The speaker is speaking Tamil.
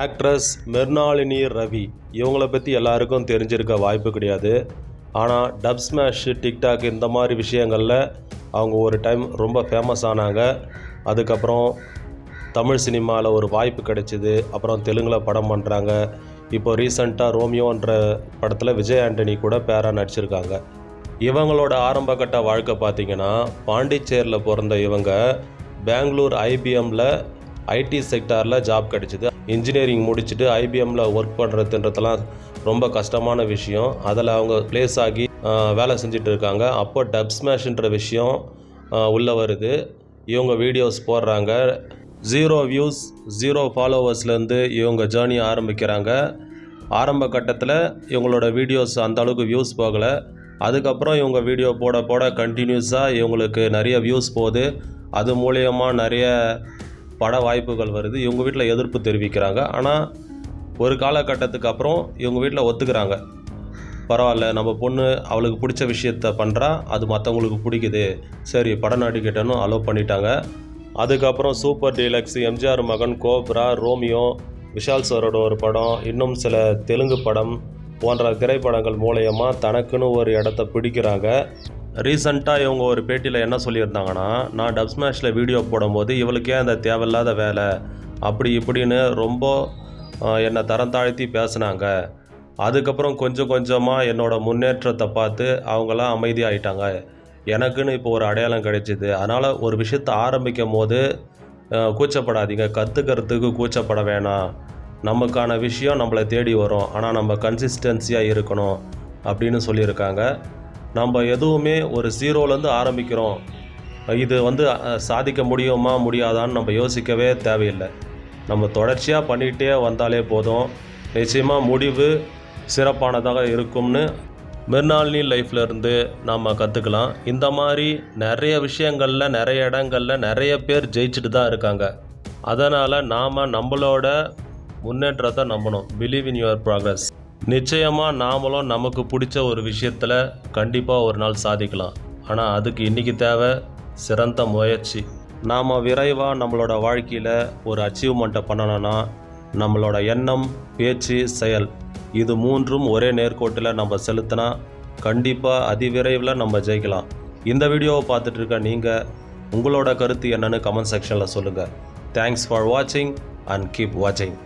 ஆக்ட்ரஸ் மெர்னாலினி ரவி. இவங்கள பற்றி எல்லாருக்கும் தெரிஞ்சிருக்க வாய்ப்பு கிடையாது. ஆனால் டப் ஸ்மாஷ் டிக்டாக் இந்த மாதிரி விஷயங்களில் அவங்க ஒரு டைம் ரொம்ப ஃபேமஸ் ஆனாங்க. அதுக்கப்புறம் தமிழ் சினிமாவில் ஒரு வாய்ப்பு கிடைச்சிது. அப்புறம் தெலுங்கில் படம் பண்ணுறாங்க இப்போ ரீசண்டாக ரோமியோன்ற படத்தில் விஜய் ஆண்டனி கூட பேராக நடிச்சிருக்காங்க. இவங்களோட ஆரம்பகட்ட வாழ்க்கை பார்த்திங்கன்னா பாண்டிச்சேரியில் பிறந்த இவங்க பெங்களூர் ஐபிஎம்மில் ஐடி செக்டாரில் ஜாப் கிடைச்சிது. இன்ஜினியரிங் முடிச்சுட்டு ஐபிஎம்மில் ஒர்க் பண்ணுறதுன்றதெல்லாம் ரொம்ப கஷ்டமான விஷயம். அதில் அவங்க ப்ளேஸ் ஆகி வேலை செஞ்சுட்டு இருக்காங்க. அப்போ டப் ஸ்மேஷ்ன்ற விஷயம் உள்ளே வருது. இவங்க வீடியோஸ் போடுறாங்க. ஜீரோ வியூஸ் ஜீரோ ஃபாலோவர்ஸ்லேருந்து இவங்க ஜேர்னி ஆரம்பிக்கிறாங்க. ஆரம்ப கட்டத்தில் இவங்களோட வீடியோஸ் அந்த அளவுக்கு வியூஸ் போகலை. அதுக்கப்புறம் இவங்க வீடியோ போட போட கண்டினியூஸாக இவங்களுக்கு நிறைய வியூஸ் போகுது. அது மூலயமா நிறைய பட வாய்ப்புகள் வருது. இவங்க வீட்டில் எதிர்ப்பு தெரிவிக்கிறாங்க. ஆனால் ஒரு காலகட்டத்துக்கு அப்புறம் இவங்க வீட்டில் ஒத்துக்கிறாங்க. பரவாயில்ல நம்ம பொண்ணு அவளுக்கு பிடிச்ச விஷயத்த பண்ணுறா அது மற்றவங்களுக்கு பிடிக்குது. சரி பட நடிக்கட்டும்னு அலோவ் பண்ணிட்டாங்க. அதுக்கப்புறம் சூப்பர் டீலக்ஸ் எம்ஜிஆர் மகன் கோப்ரா ரோமியோ விஷால் சரோட ஒரு படம் இன்னும் சில தெலுங்கு படம் போன்ற திரைப்படங்கள் மூலயமா தனக்குன்னு ஒரு இடத்த பிடிக்கிறாங்க. ரீசண்டாக இவங்க ஒரு பேட்டியில் என்ன சொல்லியிருந்தாங்கன்னா நான் டப் ஸ்மாஷில் வீடியோ போடும்போது இவளுக்கே அந்த தேவையில்லாத வேலை அப்படி இப்படின்னு ரொம்ப என்னை தரம் தாழ்த்தி பேசுனாங்க. அதுக்கப்புறம் கொஞ்சம் கொஞ்சமாக என்னோடய முன்னேற்றத்தை பார்த்து அவங்களாம் அமைதியாகிட்டாங்க எனக்குன்னு இப்போ ஒரு அடையாளம் கிடைச்சிது. அதனால் ஒரு விஷயத்தை ஆரம்பிக்கும் போது கூச்சப்படாதீங்க. கற்றுக்கிறதுக்கு கூச்சப்பட வேணாம். நமக்கான விஷயம் நம்மளை தேடி வரும். ஆனால் நம்ம கன்சிஸ்டன்சியாக இருக்கணும். அப்படின்னு சொல்லியிருக்காங்க. நம்ம எதுவுமே ஒரு ஜீரோலேருந்து ஆரம்பிக்கிறோம். இது வந்து சாதிக்க முடியுமா முடியாதான்னு நம்ம யோசிக்கவே தேவையில்லை. நம்ம தொடர்ச்சியாக பண்ணிகிட்டே வந்தாலே போதும். நிச்சயமாக முடிவு சிறப்பானதாக இருக்கும்னு மெர்னாலினி லைஃப்லருந்து நாம் கற்றுக்கலாம் இந்த மாதிரி நிறைய விஷயங்களில் நிறைய இடங்களில் நிறைய பேர் ஜெயிச்சுட்டு தான் இருக்காங்க. அதனால் நாம் நம்மளோட முன்னேற்றத்தை நம்பணும். பிலீவ் இன் யுவர் ப்ராக்ரஸ் நிச்சயமாக நாமளும் நமக்கு பிடிச்ச ஒரு விஷயத்தில் கண்டிப்பாக ஒரு நாள் சாதிக்கலாம். ஆனால் அதுக்கு இன்றைக்கி தேவை சிறந்த முயற்சி. நாம் விரைவாக நம்மளோட வாழ்க்கையில் ஒரு அச்சீவ்மெண்ட்டை பண்ணணும்னா நம்மளோட எண்ணம் பேச்சு செயல் இது மூன்றும் ஒரே நேர்கோட்டில் நம்ம செலுத்தினா கண்டிப்பாக அதிவிரைவில் நம்ம ஜெயிக்கலாம். இந்த வீடியோவை பார்த்துட்டு இருக்க நீங்கள் உங்களோட கருத்து என்னன்னு கமெண்ட் செக்ஷனில் சொல்லுங்கள் தேங்க்ஸ் ஃபார் வாட்சிங் அண்ட் கீப் வாட்சிங்